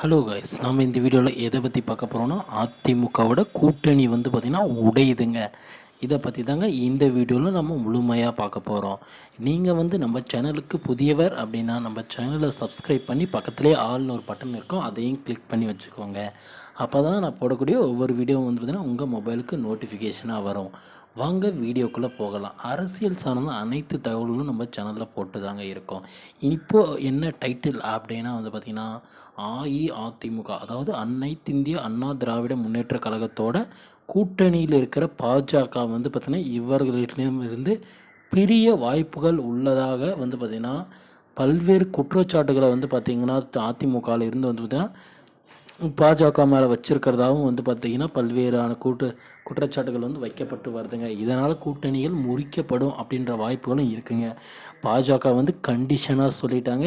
Hello guys நாம் இந்த வீடியோவில் எதை பற்றி பார்க்க போகிறோம்னா அதிமுகவோட கூட்டணி வந்து பார்த்திங்கன்னா உடையுதுங்க. இதை பற்றி தாங்க இந்த வீடியோவில் நம்ம முழுமையாக பார்க்க போகிறோம் நீங்கள் வந்து நம்ம சேனலுக்கு புதியவர் அப்படின்னா நம்ம சேனலை சப்ஸ்கிரைப் பண்ணி பக்கத்துலேயே ஆள்னு ஒரு பட்டன் இருக்கும். அதையும் கிளிக் பண்ணி வச்சுக்கோங்க. அப்போ தான் நான் போடக்கூடிய ஒவ்வொரு வீடியோவும் வந்து உங்கள் மொபைலுக்கு நோட்டிஃபிகேஷனாக வரும். வாங்க வீடியோக்குள்ளே போகலாம். அரசியல் சார்ந்த அனைத்து தகவல்களும் நம்ம சேனலில் போட்டு தாங்க இருக்கோம். இப்போது என்ன டைட்டில் அப்படின்னா வந்து பார்த்திங்கன்னா அஇஅதிமுக அதாவது அனைத்து இந்திய அண்ணா திராவிட முன்னேற்ற கழகத்தோட கூட்டணியில் இருக்கிற பாஜக வந்து பார்த்திங்கன்னா இவர்களிடம் இருந்து பெரிய வாய்ப்புகள் உள்ளதாக வந்து பார்த்திங்கன்னா பல்வேறு குற்றச்சாட்டுகளை வந்து பார்த்திங்கன்னா அதிமுகவில் இருந்து வந்து பார்த்திங்கன்னா பாஜக மேலே வச்சிருக்கிறதாவும் வந்து பார்த்திங்கன்னா பல்வேறான கூட்டு குற்றச்சாட்டுகள் வந்து வைக்கப்பட்டு வருதுங்க. இதனால் கூட்டணிகள் முறிக்கப்படும் அப்படின்ற வாய்ப்புகளும் இருக்குங்க. பாஜக வந்து கண்டிஷனாக சொல்லிட்டாங்க.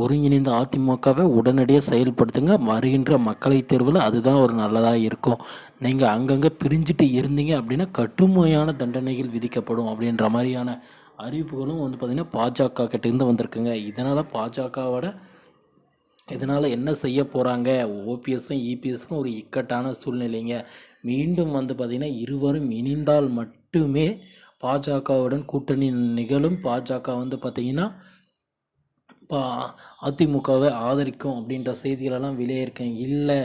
ஒருங்கிணைந்த அதிமுகவை உடனடியாக செயல்படுத்துங்க. வருகின்ற மக்களை தேர்வில் அதுதான் ஒரு நல்லதாக இருக்கும். நீங்கள் அங்கங்கே பிரிஞ்சுட்டு இருந்தீங்க அப்படின்னா கடுமையான தண்டனைகள் விதிக்கப்படும் அப்படின்ற மாதிரியான அறிவிப்புகளும் வந்து பார்த்திங்கன்னா பாஜக கிட்டேருந்து வந்திருக்குங்க. இதனால் பாஜகவோட இதனால் என்ன செய்ய போகிறாங்க ஓபிஎஸ்ஸும் இபிஎஸ்க்கும் ஒரு இக்கட்டான சூழ்நிலைங்க. மீண்டும் வந்து பார்த்திங்கன்னா இருவரும் இணைந்தால் மட்டுமே பாஜகவுடன் கூட்டணி நிகழும். பாஜக வந்து பார்த்திங்கன்னா பா அதிமுகவை ஆதரிக்கும் அப்படின்ற செய்திகளெல்லாம் வெளியேற்கேன் இல்லை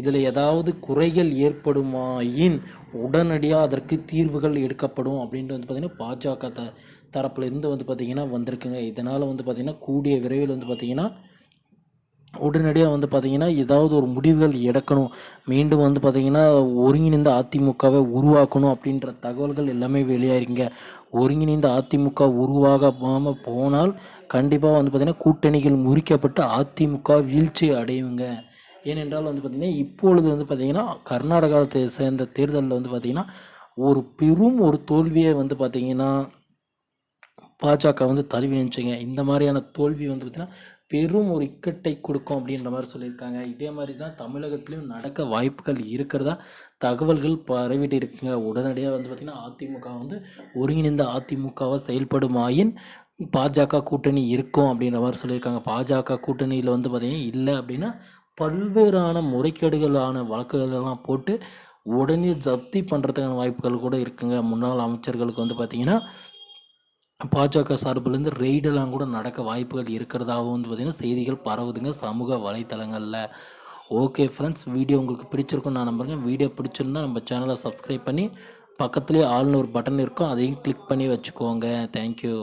இதில் ஏதாவது குறைகள் ஏற்படுமாயின் உடனடியாக அதற்கு தீர்வுகள் எடுக்கப்படும் அப்படின்ட்டு வந்து பார்த்திங்கன்னா பாஜக த தரப்புலேருந்து வந்து பார்த்திங்கன்னா வந்திருக்குங்க. இதனால் வந்து பார்த்திங்கன்னா கூடிய விரைவில் வந்து பார்த்திங்கன்னா உடனடியாக வந்து பார்த்திங்கன்னா ஏதாவது ஒரு முடிவுகள் எடுக்கணும். மீண்டும் வந்து பார்த்திங்கன்னா ஒருங்கிணைந்த அதிமுகவை உருவாக்கணும் அப்படின்ற தகவல்கள் எல்லாமே வெளியாகிருங்க ஒருங்கிணைந்த அதிமுக உருவாகாமல் போனால் கண்டிப்பாக வந்து பார்த்திங்கன்னா கூட்டணிகள் முறிக்கப்பட்டு அதிமுக வீழ்ச்சி அடையுங்க. ஏனென்றால் வந்து பார்த்திங்கன்னா இப்பொழுது வந்து பார்த்திங்கன்னா கர்நாடகாவை சேர்ந்த தேர்தலில் வந்து பார்த்திங்கன்னா ஒரு பெரும் ஒரு தோல்வியை வந்து பார்த்திங்கன்னா பாஜக வந்து தழுவி நினச்சிங்க இந்த மாதிரியான தோல்வி வந்து பார்த்திங்கன்னா பெரும் ஒரு இக்கட்டை கொடுக்கும் அப்படின்ற மாதிரி சொல்லியிருக்காங்க. இதே மாதிரி தான் தமிழகத்துலேயும் நடக்க வாய்ப்புகள் இருக்கிறதா தகவல்கள் பரவிட்டு இருக்குங்க. உடனடியாக வந்து பார்த்திங்கன்னா அதிமுக வந்து ஒருங்கிணைந்த அதிமுகவை செயல்படுமாயின் பாஜக கூட்டணி இருக்கும் அப்படின்ற மாதிரி சொல்லியிருக்காங்க. பாஜக கூட்டணியில் வந்து பார்த்திங்கன்னா இல்லை அப்படின்னா பல்வேறான முறைகேடுகளான வழக்குகளெல்லாம் போட்டு உடனே ஜப்தி பண்ணுறதுக்கான வாய்ப்புகள் கூட இருக்குங்க. முன்னாள் அமைச்சர்களுக்கு வந்து பார்த்திங்கன்னா பாஜக சார்பிலேருந்து ரெய்டெல்லாம் கூட நடக்க வாய்ப்புகள் இருக்கிறதாகவும் வந்து பார்த்திங்கன்னா செய்திகள் பரவுதுங்க சமூக வலைத்தளங்களில். ஓகே ஃப்ரெண்ட்ஸ் வீடியோ உங்களுக்கு பிடிச்சிருக்கும் நான் நம்புறேங்க. வீடியோ பிடிச்சிருந்தா நம்ம சேனலை சப்ஸ்கிரைப் பண்ணி பக்கத்துலேயே ஆள்னு ஒரு பட்டன் இருக்கும். அதையும் கிளிக் பண்ணி வச்சுக்கோங்க. தேங்க்யூ